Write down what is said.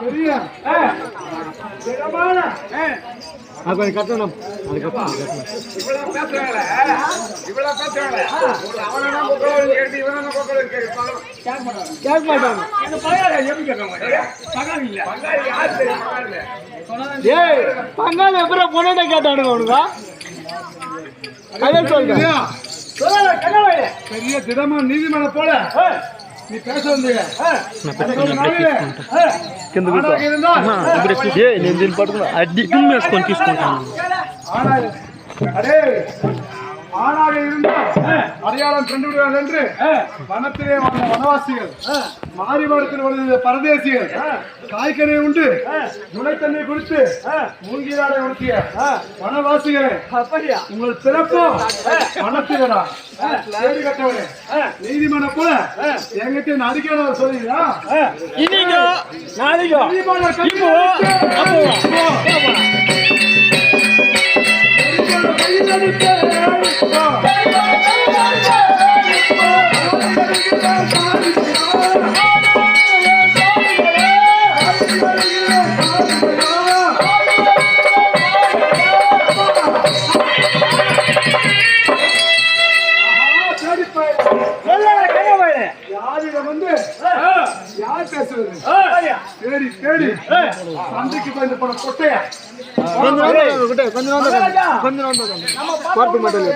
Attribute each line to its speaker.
Speaker 1: தெரியும்
Speaker 2: திடமான
Speaker 1: அது கொஞ்சம் கட்டணும். அது கட்டணும்
Speaker 2: இவ்வளவு பேசுறாங்களே இவ்வளவு பேசுறாங்களே. அவனா கொக்கல கேட்டு இவனா கொக்கல கேட்டு
Speaker 1: கேட்க மாட்டாங்க
Speaker 2: இந்த பையன் எப்படி கேட்காங்க பகாரி இல்ல. பகாரி யார் தெரியும்? பகாரி
Speaker 1: ஏய் பங்காளி எப்பறம் பொண்ணை கேட்டானுங்க அவனுங்க. அதான் சொல்றேன்.
Speaker 2: சொல்லல கண்ணவாயே
Speaker 1: பெரிய திடமா நீதிமன்ற போல. కింద ఇప్పుడు
Speaker 3: ఏ నేను దీన్ని పట్టుకున్నా. అడ్డి వేసుకొని తీసుకుంటాను.
Speaker 1: ஆணாக இருந்தால் அடையாளம் கண்டுவிடுவார்கள் என்று வனத்திலே வாழ்ந்த வனவாசிகள் மாரிமரத்தில் வாழ்ந்த பரதேசிகள் காய்கறி உண்டு துணைத்தண்ணி குடித்து மூழ்கினாரை உடுத்திய வனவாசிகளே
Speaker 2: அப்படியா?
Speaker 1: உங்கள் பிறப்போ வனத்திலடா சேரி கட்டவனே நீதிமன்றம் போல எங்கிட்ட நடிக்கிறவர் சொல்றீங்களா?
Speaker 2: இன்னைக்கு কৃষ্ণ சொல்லாத கண்ணவாயில
Speaker 1: யாரிட வந்து யார் பேசுறது? தேடி தேடி. சந்தைக்கு
Speaker 2: வந்து போன மட்டும்